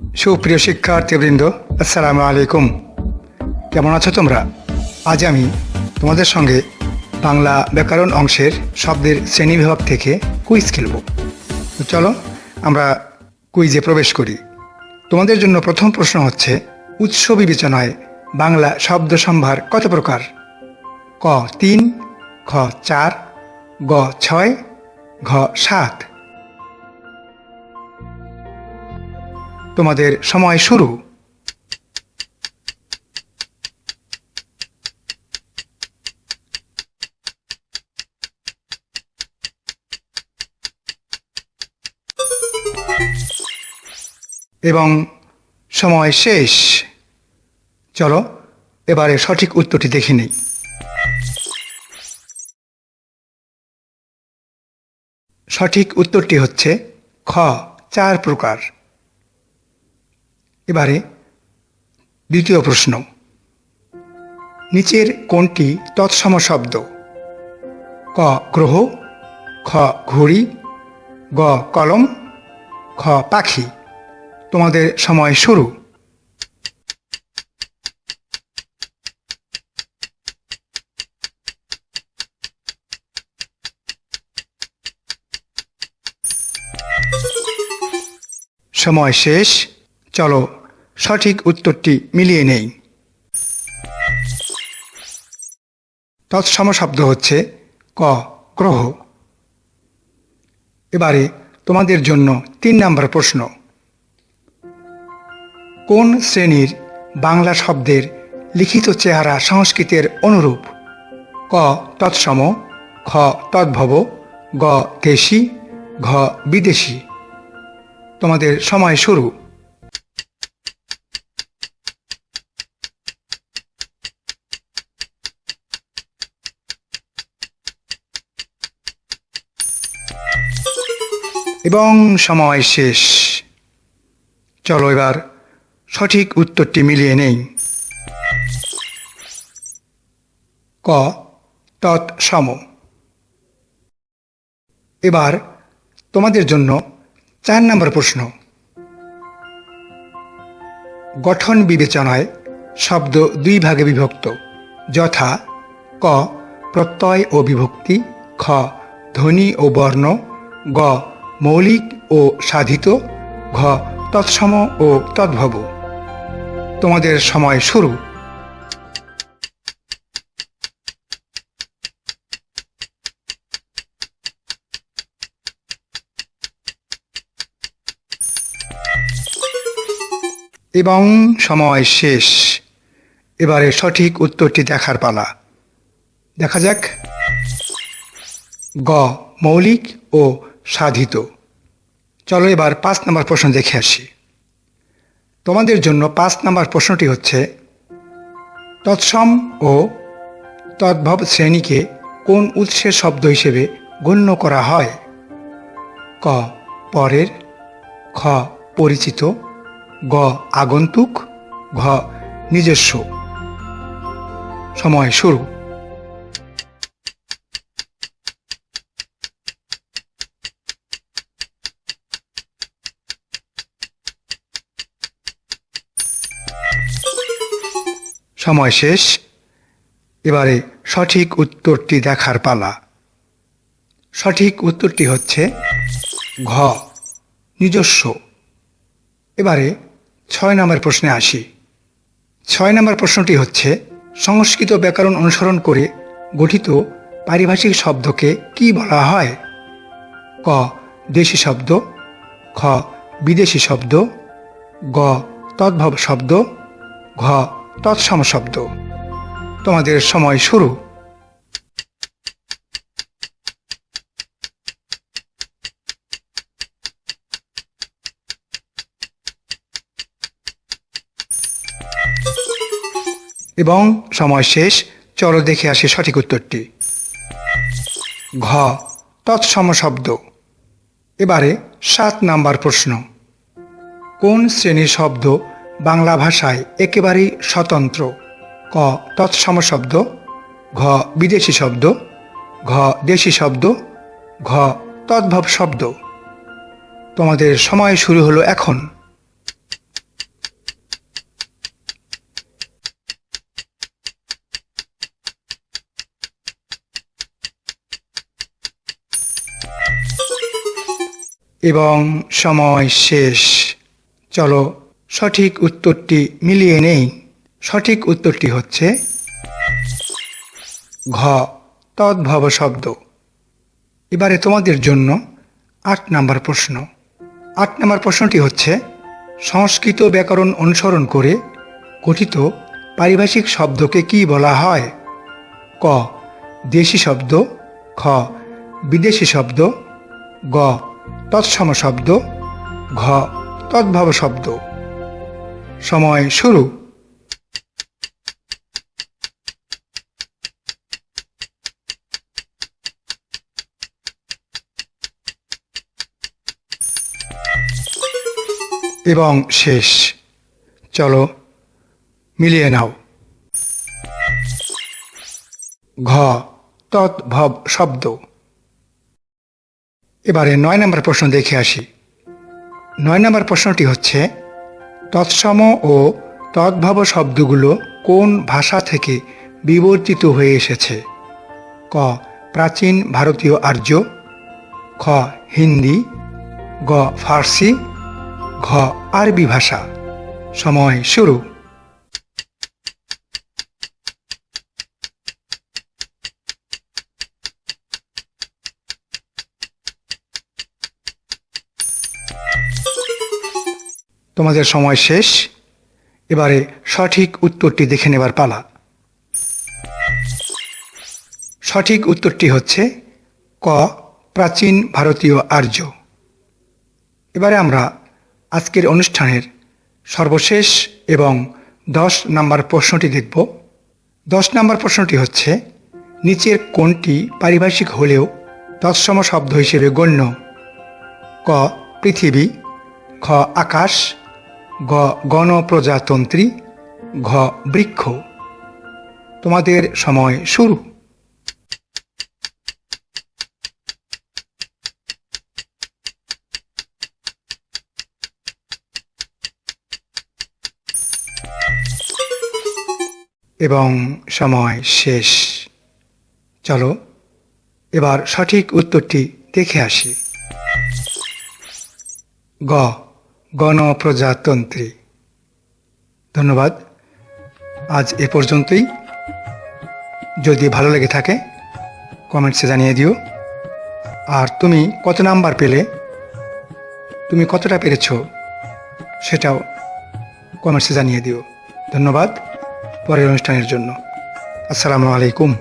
সুপ্রিয় শিক্ষার্থীবৃন্দ, আসসালামু আলাইকুম। কেমন আছো তোমরা? আজ আমি তোমাদের সঙ্গে বাংলা ব্যাকরণ অংশের শব্দের শ্রেণীবিভাগ থেকে কুইজ খেলব। তো চলো, আমরা কুইজে প্রবেশ করি। তোমাদের জন্য প্রথম প্রশ্ন হচ্ছে, উৎস বিবেচনায় বাংলা শব্দ সম্ভার কত প্রকার? ক তিন, খ চার, গ ছয়, ঘ সাত। তোমাদের সময় শুরু। এবং সময় শেষ। চলো, এবারে সঠিক উত্তরটি দেখে নিই। সঠিক উত্তরটি হচ্ছে খ, চার প্রকার। এবারে দ্বিতীয় প্রশ্ন। নিচের কোনটি তৎসম শব্দ। ক গ্রহ, খ ঘড়ি, গ কলম, খ পাখি। তোমাদের সময় শুরু। সময় শেষ। চলো, সঠিক উত্তরটি মিলিয়ে নেই। তৎসম শব্দ হচ্ছে ক, গ্রহ। এবারে তোমাদের জন্য তিন নম্বর প্রশ্ন। কোন শ্রেণির বাংলা শব্দের লিখিত চেহারা সংস্কৃতের অনুরূপ? ক, তৎসম খ তদ্ভব, গ, দেশি, ঘ, বিদেশি। তোমাদের সময় শুরু। এবং সময় শেষ। চলো এবার সঠিক উত্তরটি মিলিয়ে নেই। ক, তৎসম। এবার তোমাদের জন্য চার নম্বর প্রশ্ন। গঠন বিবেচনায় শব্দ দুই ভাগে বিভক্ত, যথা ক, প্রত্যয় ও বিভক্তি, খ, ধ্বনি ও বর্ণ, গ মৌলিক ও সাধিত, ঘ, তৎসম ও তদ্ভব। তোমাদের সময় শুরু। এবং সময় শেষ। এবারে সঠিক উত্তরটি দেখার পালা। দেখা যাক। গ, মৌলিক ও সাধিত। চলো এবার পাঁচ নম্বর প্রশ্ন দেখে আসি। তোমাদের জন্য পাঁচ নম্বর প্রশ্নটি হচ্ছে, তৎসম ও তদ্ভব শ্রেণীকে কোন উৎসের শব্দ হিসেবে গণ্য করা হয়? ক, পরের, খ, পরিচিত, গ, আগন্তুক, ঘ, নিজস্ব। সময় শুরু। সময় শেষ। এবারে সঠিক উত্তরটি দেখার পালা। সঠিক উত্তরটি হচ্ছে ঘ, নিজস্ব। এবারে ছয় নম্বর প্রশ্নে আসি। ছয় নম্বর প্রশ্নটি হচ্ছে, সংস্কৃত ব্যাকরণ অনুসরণ করে গঠিত পারিভাষিক শব্দকে কি বলা হয়? ক, দেশি শব্দ। খ, বিদেশি শব্দ। গ, তদ্ভব শব্দ। ঘ তৎসম শব্দ। তোমাদের সময় শুরু। এবং সময় শেষ। চলো দেখে আসি সঠিক উত্তরটি। ঘ, তৎসম শব্দ। এবারে সাত নাম্বার প্রশ্ন। কোন শ্রেণির শব্দ বাংলা ভাষায় একেবারেই স্বতন্ত্র। ক, তৎসম শব্দ। ঘ, বিদেশি শব্দ। ঘ, দেশি শব্দ। ঘ, তদ্ভব শব্দ। তোমাদের সময় শুরু হলো এখন। এবং সময় শেষ। চলো সঠিক উত্তরটি মিলিয়ে নেই। সঠিক উত্তরটি হচ্ছে ঘ, তদ্ভব শব্দ। এবারে তোমাদের জন্য আট নাম্বার প্রশ্ন। আট নাম্বার প্রশ্নটি হচ্ছে, সংস্কৃত ব্যাকরণ অনুসরণ করে গঠিত পারিভাষিক শব্দকে কি বলা হয়? ক, দেশি শব্দ। খ, বিদেশি শব্দ। গ, তৎসম শব্দ। ঘ, তদ্ভব শব্দ। সময় শুরু। এবং শেষ। চলো মিলিয়ে নাও। ঘ, তদ্ভব শব্দ। এবারে নয় নম্বর প্রশ্ন দেখে আসি। নয় নম্বর প্রশ্নটি হচ্ছে তৎসম ও তদ্ভব শব্দগুলো কোন ভাষা থেকে বিবর্তিত হয়ে এসেছে? ক, প্রাচীন ভারতীয় আর্য। খ, হিন্দি। গ, ফার্সি। ঘ, আরবি ভাষা। সময় শুরু। তোমাদের সময় শেষ। এবারে সঠিক উত্তরটি দেখে নেবার পালা। সঠিক উত্তরটি হচ্ছে ক, প্রাচীন ভারতীয় আর্য। এবারে আমরা আজকের অনুষ্ঠানের সর্বশেষ এবং দশ নাম্বার প্রশ্নটি দেখব। দশ নাম্বার প্রশ্নটি হচ্ছে, নিচের কোনটি পারিভাষিক হলেও তৎসম শব্দ হিসেবে গণ্য? ক, পৃথিবী। খ, আকাশ। গ গণপ্রজাতন্ত্রী, ঘ বৃক্ষ। তোমাদের সময় শুরু। এবং সময় শেষ। চলো, এবার সঠিক উত্তরটি দেখে আসি। গ গণপ্রজাতন্ত্রী। ধন্যবাদ। আজ এ পর্যন্তই। যদি ভালো লেগে থাকে কমেন্টসে জানিয়ে দিও। আর তুমি কত নাম্বার পেলে? তুমি কতটা পেরেছ? সেটাও কমেন্টসে জানিয়ে দিও। ধন্যবাদ। পরের অনুষ্ঠানের জন্য। আসসালামু আলাইকুম।